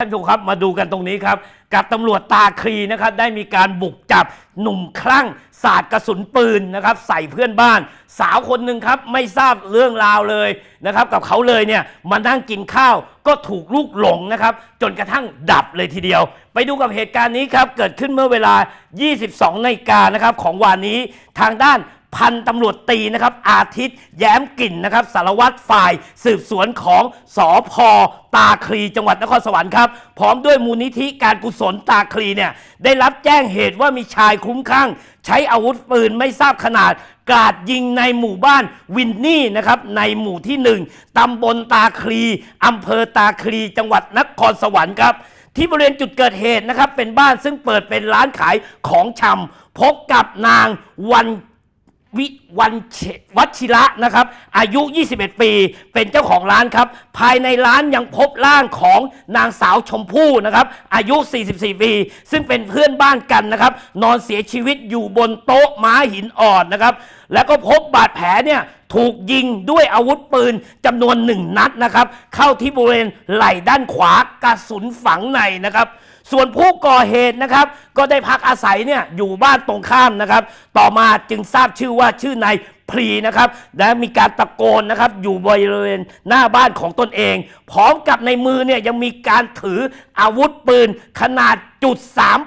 ท่านผู้ชมครับมาดูกันตรงนี้ครับ กับตำรวจตาคลีนะครับได้มีการบุกจับหนุ่มคลั่งสาดกระสุนปืนนะครับ ใส่เพื่อนบ้าน สาวคนหนึ่งครับไม่ทราบเรื่องราวเลยนะครับ กับเขาเลยเนี่ยมานั่งกินข้าวก็ถูกลูกหลงนะครับ จนกระทั่งดับเลยทีเดียว ไปดูกับเหตุการณ์นี้ครับ เกิดขึ้นเมื่อเวลา 22นาฬิกานะครับของวันนี้ทางด้าน พันตำรวจตีนะครับอาทิตย์แย้มกลิ่นนะครับสารวัตรฝ่ายสืบสวนของสอพตาคลีจังหวัดนครสวรรค์ครับพร้อมด้วยมูลนิธิการกุศลตาคลีเนี่ยได้รับแจ้งเหตุว่ามีชายคลุ้มคลั่ง ใช้อาวุธปืนไม่ทราบขนาดกราดยิงในหมู่บ้านวินนี่นะครับในหมู่ที่หนึ่งตำบลตาคลีอำเภอตาคลีจังหวัดนครสวรรค์ครับที่บริเวณจุดเกิดเหตุนะครับเป็นบ้านซึ่งเปิดเป็นร้านขายของชำพบกับนางวัน วิวันเชวัชิระนะครับ อายุ 21 ปี เป็นเจ้าของร้านครับ ภายในร้านยังพบร่างของนางสาวชมพู่นะครับ อายุ 44 ปี ซึ่งเป็นเพื่อนบ้านกันนะครับ นอนเสียชีวิตอยู่บนโต๊ะม้าหินอ่อนนะครับ แล้วก็พบบาดแผลเนี่ยถูกยิงด้วยอาวุธปืนจำนวนหนึ่งนัดนะครับ เข้าที่บริเวณไหล่ด้านขวากระสุนฝังในนะครับ ส่วนผู้ก่อเหตุนะครับ ก็ได้พักอาศัยเนี่ยอยู่บ้านตรงข้ามนะครับ ต่อมาจึงทราบชื่อว่าชื่อนาย พรีนะครับและมีการตะโกนนะครับอยู่บริเวณหน้าบ้านของตนเอง พร้อมกับในมือเนี่ยยังมีการถืออาวุธปืนขนาดจุด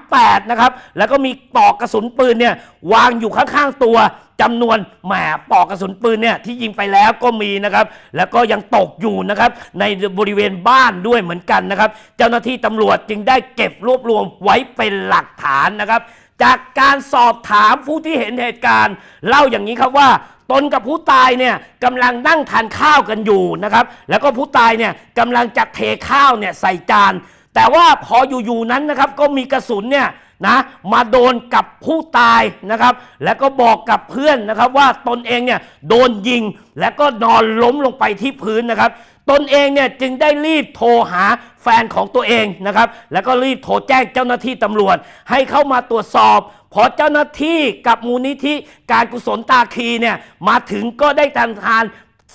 38นะครับแล้วก็มีปลอกกระสุนปืนเนี่ยวางอยู่ข้างๆตัวจำนวนแหมปลอกกระสุนปืนเนี่ยที่ยิงไปแล้วก็มีนะครับ แล้วก็ยังตกอยู่นะครับในบริเวณบ้านด้วยเหมือนกันนะครับ เจ้าหน้าที่ตำรวจจึงได้เก็บรวบรวมไว้เป็นหลักฐานนะครับ จากการสอบถามผู้ที่เห็นเหตุการณ์ เล่าอย่างนี้ครับว่าตนกับผู้ตายเนี่ยกำลังนั่งทานข้าวกันอยู่นะครับ แล้วก็ผู้ตายเนี่ยกำลังจะเทข้าวเนี่ยใส่จาน แต่ว่าพออยู่ๆนั้นนะครับก็มีกระสุนเนี่ย นะมาโดนกับผู้ตายนะครับ แล้วก็บอกกับเพื่อนนะครับว่าตนเองเนี่ยโดนยิงแล้วก็นอนล้มลงไปที่พื้นนะครับ ตนเองเนี่ยจึงได้รีบโทรหาแฟนของตัวเองนะครับ แล้วก็รีบโทรแจ้งเจ้าหน้าที่ตำรวจ ให้เข้ามาตรวจสอบพอเจ้าหน้าที่กับมูลนิธิการกุศลตาคีเนี่ยมาถึงก็ได้ทำทาน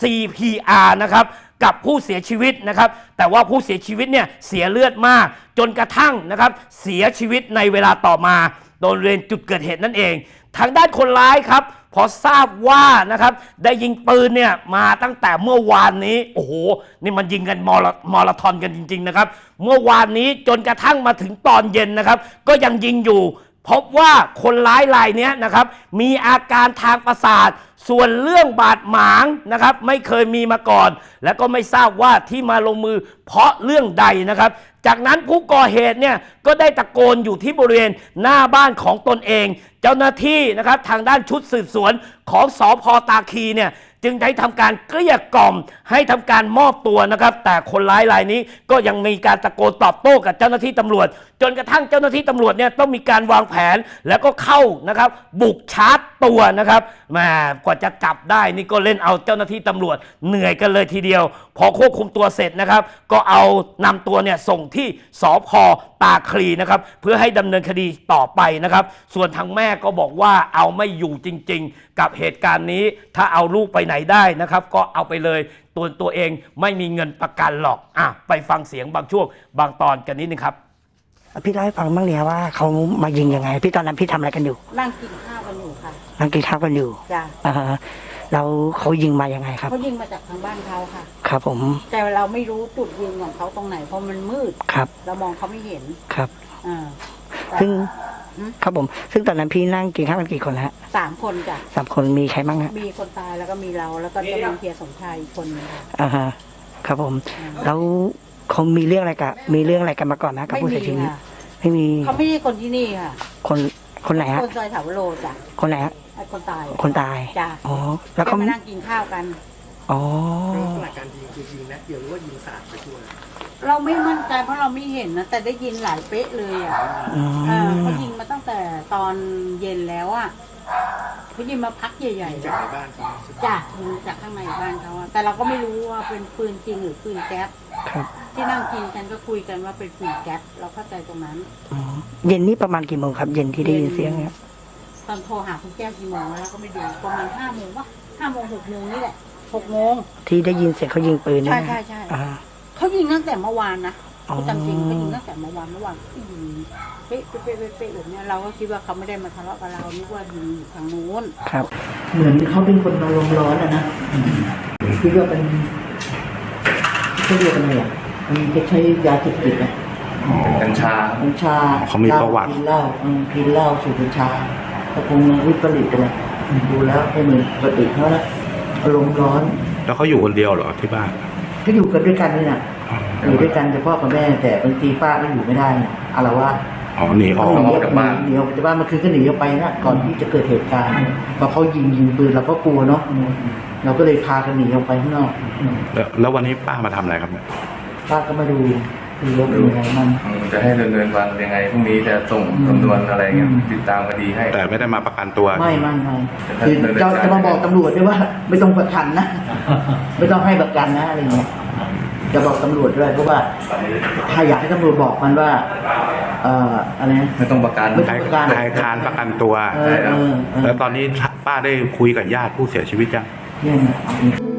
CPR นะครับ กับผู้เสียชีวิตนะครับ แต่ว่าผู้เสียชีวิตเนี่ยเสียเลือดมาก จนกระทั่งนะครับเสียชีวิตในเวลาต่อมาโดนเรียนจุดเกิดเหตุนั่นเอง ทางด้านคนร้ายครับพอทราบว่านะครับได้ยิงปืนเนี่ยมาตั้งแต่เมื่อวานนี้โอ้โหนี่มันยิงกันมอลมอลทอนกันจริง ๆนะครับ เมื่อวานนี้จนกระทั่งมาถึงตอนเย็นนะครับ ก็ยังยิงอยู่ พบว่าคนร้ายรายนี้นะครับมีอาการทางประสาท ส่วนเรื่องบาดหมางนะครับไม่เคยมีมาก่อน แล้วก็ไม่ทราบว่าที่มาลงมือเพราะเรื่องใดนะครับ จากนั้นผู้ก่อเหตุเนี่ยก็ได้ตะโกนอยู่ที่บริเวณหน้าบ้านของตนเอง เจ้าหน้าที่นะครับทางด้านชุดสืบสวนของสอพตาคีเนี่ย จึงได้ทำการเกลี้ยกล่อมให้ทำการมอบตัวนะครับ แต่คนร้ายรายนี้ก็ยังมีการตะโกนตอบโต้กับเจ้าหน้าที่ตำรวจ จนกระทั่งเจ้าหน้าที่ตำรวจเนี่ยต้องมีการวางแผนแล้วก็เข้านะครับ บุกชาร์จตัวนะครับแหมกว่าจะจับได้นี่ก็เล่นเอาเจ้าหน้าที่ตำรวจเหนื่อยกันเลยทีเดียว พอควบคุมตัวเสร็จนะครับ ก็เอานำตัวเนี่ยส่งที่สพตาคลีนะครับ เพื่อให้ดำเนินคดีต่อไปนะครับ ส่วนทางแม่ก็บอกว่าเอาไม่อยู่จริง ๆ กับเหตุการณ์นี้ถ้าเอาลูกไปไหนได้นะครับ ก็เอาไปเลยตัวตัวเองไม่มีเงินประกันหรอกอะไปฟังเสียงบางช่วง บางตอนกันนิดนึงครับ พี่เล่าให้ฟังบ้างเนี่ยว่าเขามายิงยังไง พี่ตอนนั้นพี่ทำอะไรกันอยู่นั่งกินข้าวกันอยู่ค่ะนั่งกินข้าวกันอยู่จ้ะอ่าฮะแล้วเขายิงมายังไงครับ เขายิงมาจากทางบ้านเขาค่ะ ครับผมแต่เราไม่รู้จุดยิงของเขาตรงไหนเพราะมันมืด ครับ เรามองเขาไม่เห็นครับอ่าแต่ซึ่งหืม ครับผม ซึ่งตอนนั้นพี่นั่งกินข้าวกันกี่คนฮะสามคนจ้ะสามคนมีใครบ้างฮะมีคนตายแล้วก็มีเราแล้วก็จะมีเฮียสมชายอีกคนนึงค่ะอ่าฮะครับผม แล้วเขามีเรื่องอะไรกับมีเรื่องอะไรกันมาก่อนนะกับไม่ผู้มีเสียชีวิตค่ะไม่มีเขาไม่ใช่คนที่นี่ค่ะ คนคนไหนฮะคนซอยถาวโรจ้ะคนไหนฮะไอ้คนตายคนตายจ้ะอ๋อแล้วเขาเขามานั่งกินข้าวกันอ๋อลักษณะการยิงคือยิงนัดเดียวหรือว่ายิงสาดไปทั่ว เราไม่มั่นใจเพราะเราไม่เห็นนะแต่ได้ยินหลายเป๊ะเลยอะอืเออมเขายิงมาตั้งแต่ตอนเย็นแล้วอะเขายิงมาพักใหญ่ยิงๆจากแล้วในบ้านเขาใช่ไหมจ้ะยิงจากข้างในบ้านเขาอะแต่เราก็ไม่รู้ว่าเป็นปืนจริงหรือปืนแก๊สครับที่นั่งกินกันก็คุยกันว่าเป็นปืนแก๊สเราเข้าใจตรงนั้นอ๋อเย็นนี้ประมาณกี่โมงครับ เย็นที่ได้ยินเสียงเนี่ยตอนโทรหาคุณแก้วกี่โมงแล้วเราก็ไม่ดูประมาณห้าโมงวะห้าโมงหกโมงนี่แหละหกโมง ที่ได้ยินเสียงเขายิงปืนเนี่ยใช่นะใช่ใช่ อ่า เขายิงตั้งแต่เมื่อวานนะอ๋อพูดตามจริงก็ยิงตั้งแต่เมื่อวานเมื่อวานก็ยิงเป๊ะเป๊ะเป๊ะเป๊ะเป๊ะแบบเนี้ยเราก็คิดว่าเขาไม่ได้มาทะเลาะกับเรานึกว่ายิงอยู่ทางนู้นครับ เหมือนเขาเป็นคนอารมณ์ร้อนอะนะคิดว่าเป็นเขาเรียกอะไรอะมันจะใช้ยาเสพติดอะกัญชากัญชาเขามีประวัติกินเหล้าอืมกินเหล้าสูบกัญชาก็คงวิปริตไปเลยดูแล้วไม่เหมือนปกติเขานะอารมณ์ร้อน แล้วเขาอยู่คนเดียวเหรอที่บ้านก็อยู่กันด้วยกันนี่นะ อยู่ด้วยกันเฉพาะกับแม่แต่บางทีป้าก็อยู่ไม่ได้นะอารวาสอ๋อหนีออกหนีออออกกจากบ้านหนีออกจากบ้านเมื่อคืนก็หนีออกไปนะก่อนที่จะเกิดเหตุการณ์พอเขายิงยิงปืนเราก็กลัวเนาะเราก็เลยพากันหนีออกไปข้างนอกแล้วแล้ววันนี้ป้ามาทำอะไรครับเนี่ยป้าก็มาดูดูรถดูอะไรมันจะให้ดำเนินการยังไงพรุ่งนี้จะส่งสำนวนอะไรเงี้ยอืมติดตามคดีให้ แต่ไม่ได้มาประกันตัวไม่ไม่ไม่คือจะจะมาบอกตำรวจด้วยว่า ไม่ต้องประกันนะ ไม่ต้องให้ประกันนะอะไรเงี้ย จะบอกตำรวจด้วยเพราะว่าถ้าอยากให้ตำรวจบอกมันว่าเอ่ออะไรนะ ไม่ต้องประกันไม่ใครประกันใครคานประกันตัว เออเออเออ แล้วตอนนี้ป้าได้คุยกับญาติผู้เสียชีวิตยัง เนี่ยนะ